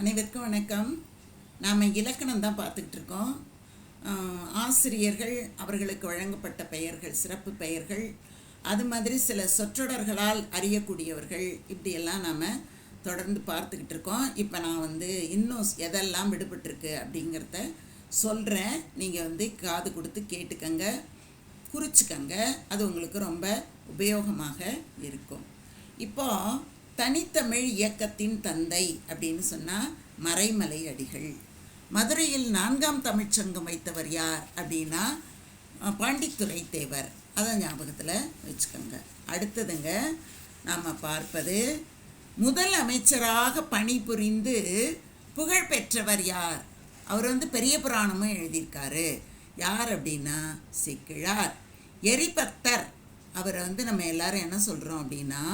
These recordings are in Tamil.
அனைவருக்கும் வணக்கம். நாம் இலக்கணம் தான் பார்த்துக்கிட்டு இருக்கோம் ஆசிரியர்கள் அவர்களுக்கு வழங்கப்பட்ட பெயர்கள் சிறப்பு பெயர்கள் அது மாதிரி சில சொற்றொடர்களால் அறியக்கூடியவர்கள் இப்படியெல்லாம் நாம் தொடர்ந்து பார்த்துக்கிட்டு இருக்கோம் இப்போ நான் வந்து இன்னும் எதெல்லாம் விடுபட்டிருக்கு அப்படிங்கிறத சொல்கிறேன் நீங்கள் வந்து காது கொடுத்து கேட்டுக்கங்க குறிச்சிக்கங்க. அது உங்களுக்கு ரொம்ப உபயோகமாக இருக்கும். இப்போது தனித்தமிழ் இயக்கத்தின் தந்தை அப்படின்னு சொன்னால் மறைமலை அடிகள். மதுரையில் நான்காம் தமிழ்ச்சங்கம் வைத்தவர் யார் அப்படின்னா பாண்டித்துறை பாண்டித்துரை தேவர். அதை ஞாபகத்தில் வச்சுக்கோங்க. அடுத்ததுங்க நாம் பார்ப்பது முதல் அமைச்சராக பணிபுரிந்து புகழ் பெற்றவர் யார்? அவர் வந்து பெரிய புராணமும் எழுதியிருக்காரு. யார் அப்படின்னா சிக்கிழார். எரிபத்தர் அவரை வந்து நம்ம எல்லாரும் என்ன சொல்கிறோம் அப்படின்னா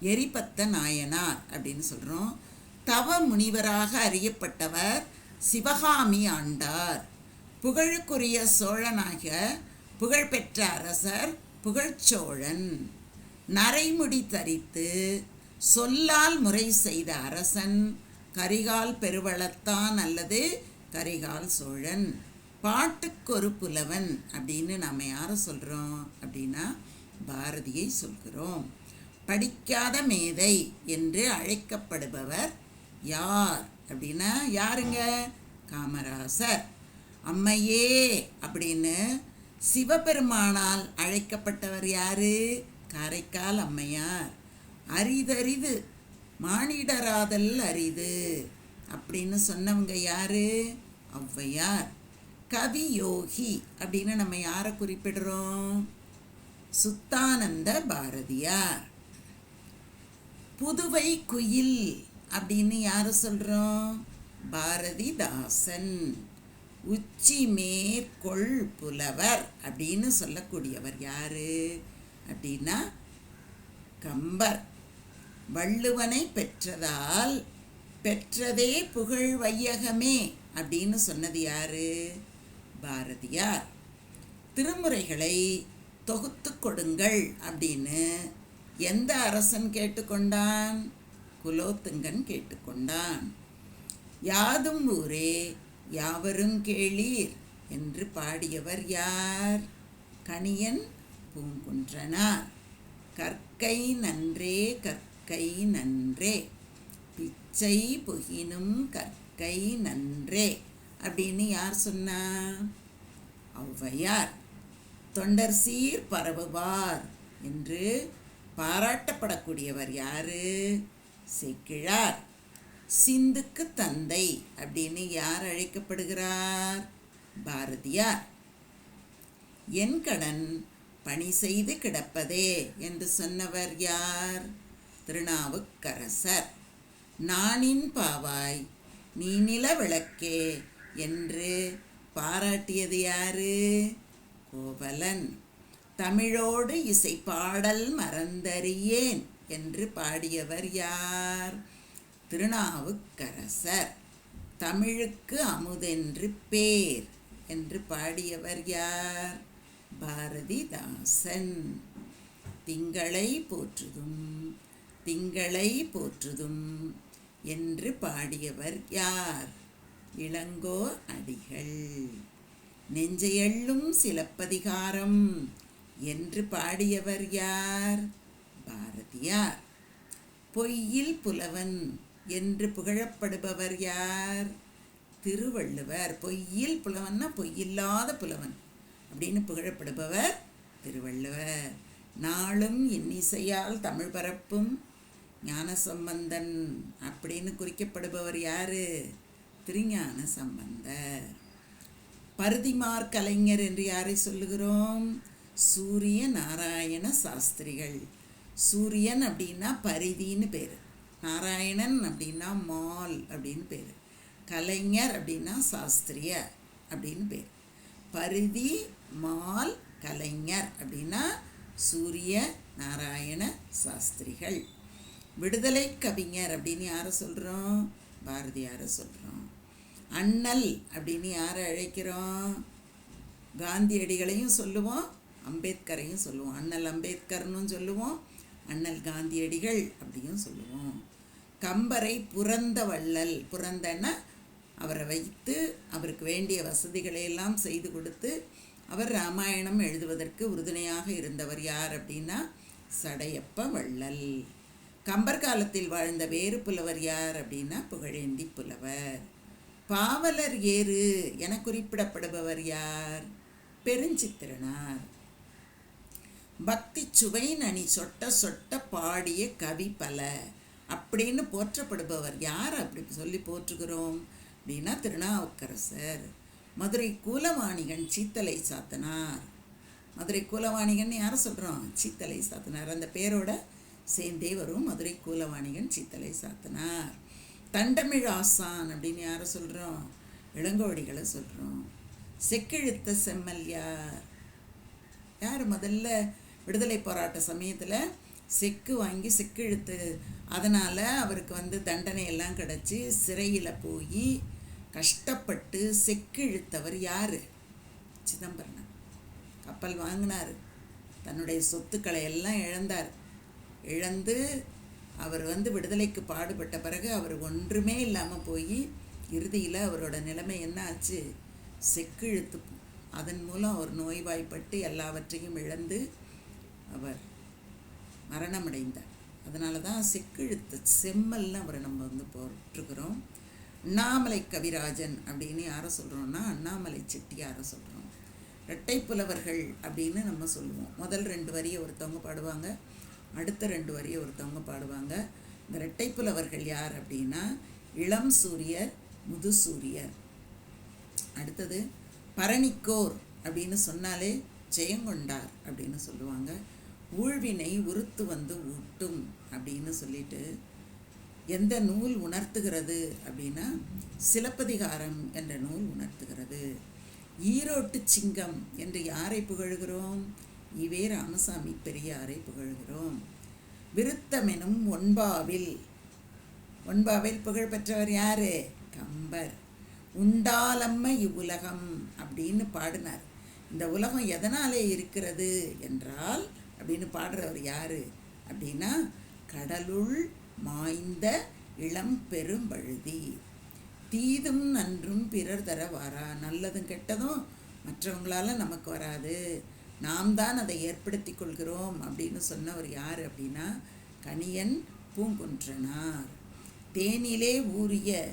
எரிபத்த நாயனார் அப்படின்னு சொல்கிறோம் தவ முனிவராக அறியப்பட்டவர் சிவகாமி ஆண்டார். புகழுக்குரிய சோழனாக புகழ்பெற்ற அரசர் புகழ்ச்சோழன். நரைமுடி தரித்து சொல்லால் முறை செய்த அரசன் கரிகால் பெருவளத்தான் அல்லது கரிகால் சோழன். பாட்டுக்கொரு புலவன் அப்படின்னு நாம் யாரை சொல்கிறோம் அப்படின்னா பாரதியை சொல்கிறோம். படிக்காத மேதை என்று அழைக்கப்படுபவர் யார்? அப்படின்னா யாருங்க? காமராசர். அம்மையே அப்படின்னு சிவபெருமானால் அழைக்கப்பட்டவர் யாரு? காரைக்கால் அம்மையார். அரிதரிது மானிடராதல் அரிது அப்படின்னு சொன்னவங்க யாரு? ஔவையார். கவி யோகி அப்படின்னு நம்ம யாரை குறிப்பிடுறோம்? சுத்தானந்த பாரதியார். புதுவை குயில் அப்படின்னு யாரை சொல்கிறோம் பாரதிதாசன். உச்சி மேற்கொள் புலவர் அப்படின்னு சொல்லக்கூடியவர் யார்? அப்படின்னா கம்பர். வள்ளுவனை பெற்றதால் பெற்றதே புகழ் வையகமே அப்படின்னு சொன்னது யாரு? பாரதியார். திருமுறைகளை தொகுத்து கொடுங்கள் அப்படின்னு எந்த அரசன் கேட்டுக்கொண்டான்? குலோத்துங்கன் கேட்டுக்கொண்டான். யாதும் ஊரே யாவரும் கேளீர் என்று பாடியவர் யார்? கணியன் பூங்குன்றனார். கற்கை நன்றே கற்கை நன்றே. பிச்சை புகினும் கற்கை நன்றே. அப்படின்னு யார் சொன்னா? ஔவையார். தொண்டர் சீர் பரவுவார் என்று பாராட்டப்படக்கூடியவர் யாரு? சேக்கிழார். சிந்துக்கு தந்தை அப்படின்னு யார் அழைக்கப்படுகிறார்? பாரதியார். என் கடன் பணி செய்து கிடப்பதே என்று சொன்னவர் யார்? திருநாவுக்கரசர். நானின் பாவாய் நீ நில விளக்கே என்று பாராட்டியது யாரு? கோவலன். தமிழோடு இசை பாடல் மறந்தறியேன் என்று பாடியவர் யார்? திருநாவுக்கரசர். தமிழுக்கு அமுதென்று பேர் என்று பாடியவர் யார்? பாரதிதாசன். திங்களை போற்றுதும் திங்களை போற்றுதும் என்று பாடியவர் யார்? இளங்கோ அடிகள். நெஞ்சையள்ளும் சிலப்பதிகாரம் என்று பாடியவர் யார்? பாரதியார். பொய்யில் புலவன் என்று புகழப்படுபவர் யார்? திருவள்ளுவர். பொய்யில் புலவன்னா பொய்யில்லாத புலவன் அப்படின்னு புகழப்படுபவர் திருவள்ளுவர். நாளும் இன்னிசையால் தமிழ் பரப்பும் ஞானசம்பந்தன் அப்படின்னு குறிக்கப்படுபவர் யாரு? திருஞான சம்பந்தர் பருதிமார் கலைஞர் என்று யாரை சொல்லுகிறோம்? சூரிய நாராயண சாஸ்திரிகள். சூரியன் அப்படின்னா பரிதின்னு பேர். நாராயணன் அப்படின்னா மால் அப்படின்னு பேர். கலைஞர் அப்படின்னா சாஸ்திரிய அப்படின்னு பேர். பரிதி மால் கலைஞர் அப்படின்னா சூரிய நாராயண சாஸ்திரிகள். விடுதலை கவிஞர் அப்படின்னு யாரை சொல்கிறோம் பாரதியாரை சொல்கிறோம் அண்ணல் அப்படின்னு யாரை அழைக்கிறோம்? காந்தியடிகளையும் சொல்லுவோம். அம்பேத்கரையும் சொல்லுவோம். அண்ணல் அம்பேத்கர்னும் சொல்லுவோம். அண்ணல் காந்தியடிகள் அப்படியும் சொல்லுவோம். கம்பரை புறந்த வள்ளல். புறந்தன்னா அவரை வைத்து அவருக்கு வேண்டிய வசதிகளை எல்லாம் செய்து கொடுத்து அவர் ராமாயணம் எழுதுவதற்கு உறுதுணையாக இருந்தவர் யார் அப்படின்னா சடையப்ப வள்ளல். கம்பர் காலத்தில் வாழ்ந்த வேறு புலவர் யார் அப்படின்னா புகழேந்தி புலவர். பாவலர் ஏறு என குறிப்பிடப்படுபவர் யார்? பெருஞ்சித்திரனார். பக்தி சுவை நனி சொட்ட சொட்ட பாடிய கவி பல. அப்படின்னு போற்றப்படுபவர் யார் அப்படி சொல்லி போற்றுகிறோம்? அப்படின்னா திருநாவுக்கரசர். மதுரை கூலவாணிகன் சீத்தலை சாத்தனார். மதுரை கூலவாணிகன் யாரை சொல்கிறோம் சீத்தலை சாத்தனார். அந்த பேரோட சேர்ந்தே வரும் மதுரை கூலவாணிகன் சீத்தலை சாத்தனார். தண்டமிழ் ஆசான் அப்படின்னு யாரை சொல்கிறோம் இளங்கோடிகளை சொல்கிறோம் செக்கிழுத்த செம்மல்யார். யார் முதல்ல விடுதலை போராட்ட சமயத்தில் செக்கு வாங்கி செக்கு இழுத்து அதனால் அவருக்கு வந்து தண்டனை எல்லாம் கிடச்சி சிறையில் போய் கஷ்டப்பட்டு செக்கு இழுத்தவர் யார்? சிதம்பரம் கப்பல் வாங்கினார். தன்னுடைய சொத்துக்களை எல்லாம் இழந்தார். இழந்து அவர் வந்து விடுதலைக்கு பாடுபட்ட பிறகு அவர் ஒன்றுமே இல்லாமல் போய் இறுதியில் அவரோட நிலைமை என்ன ஆச்சு? செக்கு இழுத்து அதன் மூலம் அவர் நோய்வாய்ப்பட்டு எல்லாவற்றையும் இழந்து அவர் மரணமடைந்தார். அதனால தான் செக்கெழுத்து செம்மல்னு அவரை நம்ம வந்து போட்டிருக்கிறோம். அண்ணாமலை கவிராஜன் அப்படின்னு யாரை சொல்கிறோம்னா அண்ணாமலை செட்டியாரை சொல்கிறோம் இரட்டை புலவர்கள் அப்படின்னு நம்ம சொல்லுவோம். முதல் ரெண்டு வரியை ஒருத்தவங்க பாடுவாங்க அடுத்த ரெண்டு வரியை ஒருத்தவங்க பாடுவாங்க. இந்த இரட்டை புலவர்கள் யார் அப்படின்னா இளம் சூரியர் முதுசூரியர் அடுத்தது பரணிக்கோர் அப்படின்னு சொன்னாலே ஜெயங்கொண்டார் அப்படின்னு சொல்லுவாங்க. ஊழ்வினை உறுத்து வந்து ஊட்டும் அப்படின்னு சொல்லிட்டு எந்த நூல் உணர்த்துகிறது அப்படின்னா சிலப்பதிகாரம் என்ற நூல் உணர்த்துகிறது. ஈரோட்டு சிங்கம் என்று யாரை புகழ்கிறோம்? இவே ராமசாமி பெரியாரை புகழ்கிறோம். விருத்தமெனும் ஒன்பாவில் ஒன்பாவில் புகழ்பெற்றவர் யாரு? கம்பர். உண்டாலம்ம இவ்வுலகம் அப்படின்னு பாடினார். இந்த உலகம் எதனாலே இருக்கிறது என்றால் அப்படின்னு பாடுறவர் யார்? அப்படின்னா கடலுள் மாய்ந்த இளம் பெரும்பழுதி தீதும் நன்றும் பிறர் தர வாரா நல்லதும் கெட்டதும் மற்றவங்களால நமக்கு வராது. நாம் தான் அதை ஏற்படுத்தி கொள்கிறோம் அப்படின்னு சொன்னவர் யார் அப்படின்னா கணியன் பூங்குன்றனார். தேனிலே ஊறிய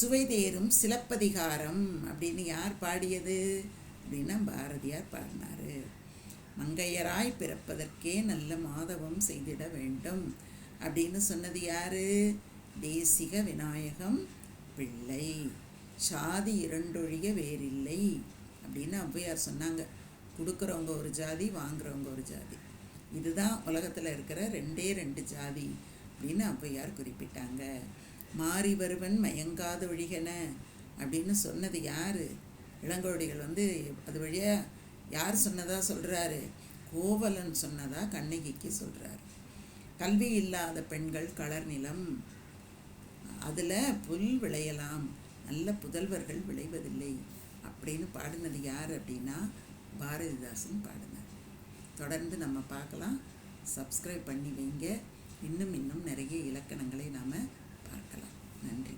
சுவைதேரும் சிலப்பதிகாரம் அப்படின்னு யார் பாடியது? அப்படின்னா பாரதியார் பாடினார். மங்கையராய் பிறப்பதற்கே நல்ல மாதவம் செய்திட வேண்டும். அப்படின்னு சொன்னது யாரு? தேசிக விநாயகம் பிள்ளை. சாதி இரண்டொழிய வேறில்லை அப்படின்னு ஔவையார் சொன்னாங்க. கொடுக்குறவங்க ஒரு ஜாதி வாங்குறவங்க ஒரு ஜாதி. இதுதான் உலகத்தில் இருக்கிற ரெண்டே ரெண்டு ஜாதி அப்படின்னு ஔவையார் குறிப்பிட்டாங்க. மாறி வருவன் மயங்காத ஒழிகன அப்படின்னு சொன்னது யார்? இளங்கோடிகள் வந்து அது வழியாக யார் சொன்னதாக சொல்கிறாரு கோவலன் சொன்னதா கண்ணகிக்கு சொல்கிறாரு கல்வி இல்லாத பெண்கள் கலர் நிலம். அதில் புல் விளையலாம். நல்ல புதல்வர்கள் விளைவதில்லை. அப்படின்னு பாடினது யார் அப்படின்னா பாரதிதாசன் பாடினார். தொடர்ந்து நம்ம பார்க்கலாம். சப்ஸ்கிரைப் பண்ணி வைங்க. இன்னும் இன்னும் நிறைய இலக்கணங்களை நாம் பார்க்கலாம். நன்றி.